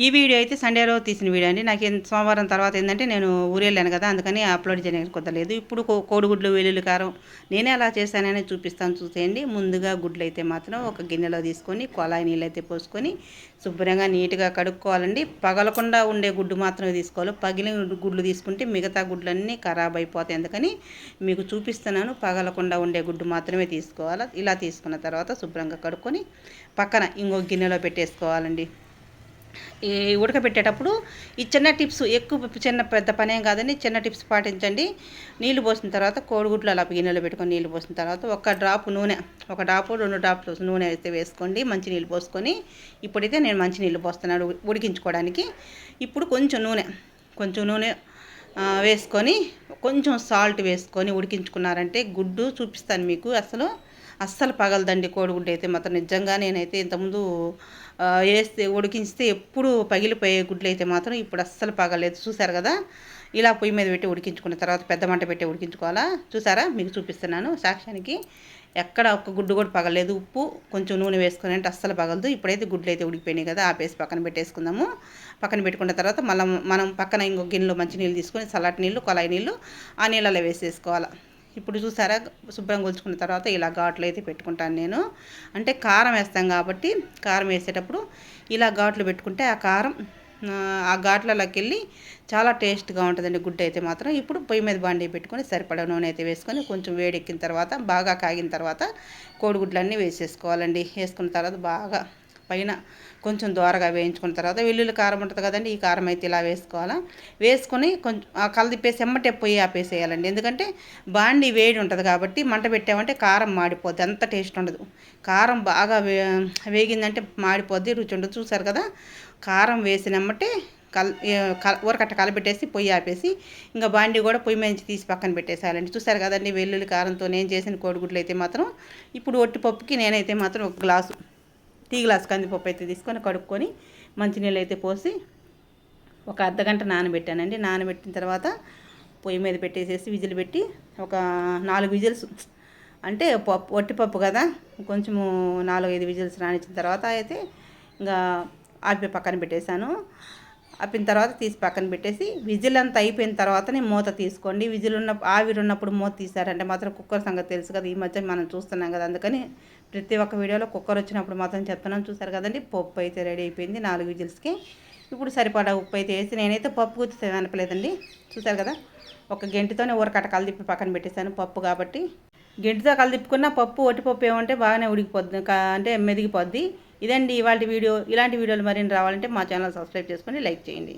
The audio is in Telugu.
ఈ వీడియో అయితే సండే రోజు తీసిన వీడియో అండి. నాకు ఏం- సోమవారం తర్వాత ఏంటంటే నేను ఊరెళ్ళాను కదా అందుకని అప్లోడ్ చేయడానికి కుదరలేదు. ఇప్పుడు కోడిగుడ్లు వెల్లుల్లి కారం నేనే అలా చేశానని చూపిస్తాను చూసేయండి. ముందుగా గుడ్లు అయితే మాత్రం ఒక గిన్నెలో తీసుకొని కొలాయి నీళ్ళు అయితే పోసుకొని శుభ్రంగా నీట్గా కడుక్కోవాలండి. పగలకుండా ఉండే గుడ్డు మాత్రమే తీసుకోవాలి. పగిలిన గుడ్లు తీసుకుంటే మిగతా గుడ్లన్నీ ఖరాబ్ అయిపోతాయి. అందుకని మీకు చూపిస్తున్నాను పగలకుండా ఉండే గుడ్డు మాత్రమే తీసుకోవాలి. ఇలా తీసుకున్న తర్వాత శుభ్రంగా కడుక్కొని పక్కన ఇంకో గిన్నెలో పెట్టేసుకోవాలండి. ఈ ఉడకబెట్టేటప్పుడు ఈ చిన్న టిప్స్ ఎక్కువ చిన్న పెద్ద పనేం కాదని చిన్న టిప్స్ పాటించండి. నీళ్ళు పోసిన తర్వాత కోడిగుడ్లు అలా గిన్నెలో పెట్టుకొని నీళ్ళు పోసిన తర్వాత ఒక డ్రాప్ నూనె ఒక డ్రాపు రెండు డ్రాప్లు నూనె అయితే వేసుకోండి మంచి నీళ్ళు పోసుకొని. ఇప్పుడైతే నేను మంచి నీళ్ళు పోస్తున్నాను ఉడికించుకోవడానికి. ఇప్పుడు కొంచెం నూనె కొంచెం నూనె వేసుకొని కొంచెం సాల్ట్ వేసుకొని ఉడికించుకున్నారంటే గుడ్డు చూపిస్తాను మీకు అసలు. అస్సలు పగలదండి కోడిగుడ్డు అయితే మాత్రం. నిజంగా నేనైతే ఇంతకుముందు వేస్తే ఉడికించితే ఎప్పుడు పగిలిపోయే గుడ్లు అయితే మాత్రం ఇప్పుడు అస్సలు పగలేదు చూసారు కదా? ఇలా పొయ్యి మీద పెట్టి ఉడికించుకున్న తర్వాత పెద్ద మంట పెట్టి ఉడికించుకోవాలా? చూసారా మీకు చూపిస్తున్నాను సాక్ష్యానికి. ఎక్కడ ఒక్క గుడ్డు కూడా పగలేదు ఉప్పు కొంచెం నూనె వేసుకుని అంటే అస్సలు పగలదు. ఇప్పుడైతే గుడ్లు అయితే ఉడికిపోయినాయి కదా ఆపేసి పక్కన పెట్టేసుకుందాము. పక్కన పెట్టుకున్న తర్వాత మళ్ళీ మనం పక్కన ఇంకో గిన్నెలో మంచి నీళ్ళు తీసుకొని సలాటి నీళ్ళు కొలాయి నీళ్ళు ఆ నీళ్ళలో వేసేసుకోవాలి. ఇప్పుడు చూసారా శుభ్రం కొలుచుకున్న తర్వాత ఇలా ఘాట్లు అయితే పెట్టుకుంటాను నేను. అంటే కారం వేస్తాం కాబట్టి కారం వేసేటప్పుడు ఇలా ఘాట్లు పెట్టుకుంటే ఆ కారం ఆ, ఘాట్లలోకి వెళ్ళి చాలా టేస్ట్గా ఉంటుందండి గుడ్డ అయితే మాత్రం. ఇప్పుడు పొయ్యి మీద బాండి పెట్టుకొని సరిపడా నూనె అయితే వేసుకొని కొంచెం వేడెక్కిన తర్వాత బాగా కాగిన తర్వాత కోడిగుడ్లన్నీ వేసేసుకోవాలండి. వేసుకున్న తర్వాత బాగా పైన కొంచెం దోరగా వేయించుకున్న తర్వాత వెల్లుల్లి కారం ఉంటుంది కదండి ఈ కారం అయితే ఇలా వేసుకోవాలా. వేసుకొని కొంచెం కలదిప్పేసి ఎమ్మటే పొయ్యి ఆపేసేయాలండి. ఎందుకంటే బాండి వేడి ఉంటుంది కాబట్టి మంట పెట్టామంటే కారం మాడిపోద్ది అంత టేస్ట్ ఉండదు. కారం బాగా వే వేగిందంటే మాడిపోద్ది రుచి ఉండదు. చూసారు కదా కారం వేసినమ్మటే కల్ కల- ఊరకట్ట కలపెట్టేసి పొయ్యి ఆపేసి ఇంకా బాండి కూడా పొయ్యి మీద నుంచి తీసి పక్కన పెట్టేసేయాలండి. చూసారు కదండి వెల్లుల్లి కారంతో నేను చేసిన కోడిగుడ్లు అయితే మాత్రం. ఇప్పుడు ఒట్టిపప్పుకి నేనైతే మాత్రం ఒక గ్లాసు టీ గ్లాస్ కందిపప్పు అయితే తీసుకొని కడుక్కొని మంచినీళ్ళు అయితే పోసి ఒక అర్ధగంట నానబెట్టానండి. నానబెట్టిన తర్వాత పొయ్యి మీద పెట్టేసేసి విజిల్ పెట్టి ఒక నాలుగు విజిల్స్ అంటే పప్పు వట్టిపప్పు కదా కొంచెము నాలుగు ఐదు విజిల్స్ రానిచ్చిన తర్వాత అయితే ఇంకా ఆపి పక్కన పెట్టేశాను. ఆపిన తర్వాత తీసి పక్కన పెట్టేసి విజిల్ అంతా అయిపోయిన తర్వాతనే మూత తీసుకోండి. విజిల్ ఉన్న ఆవిరి ఉన్నప్పుడు మూత తీసారంటే మాత్రం కుక్కర్ సంగతి తెలుసు కదా. ఈ మధ్య మనం చూస్తున్నాం కదా. అందుకని ప్రతి ఒక్క వీడియోలో కుక్కర్ వచ్చినప్పుడు మాత్రం చెప్తున్నాను. చూసారు కదండి? పప్పు అయితే రెడీ అయిపోయింది నాలుగు విజిల్స్కి. ఇప్పుడు సరిపడా ఉప్పు అయితే వేసి నేనైతే పప్పు గుర్తి అనపలేదండి చూసారు కదా? ఒక గంటితోనే ఊరకట్ట తిప్పి పక్కన పెట్టేశాను పప్పు కాబట్టి. గంటితో కలిదిప్పుకున్న పప్పు ఒట్టిపప్పు ఏమంటే బాగానే ఉడికిపోద్ది అంటే మెదిగిపోద్ది. ఇదండి ఇవాళ వీడియో. ఇలాంటి వీడియోలు మరిన్ని రావాలంటే మా ఛానల్ సబ్స్క్రైబ్ చేసుకొని లైక్ చేయండి.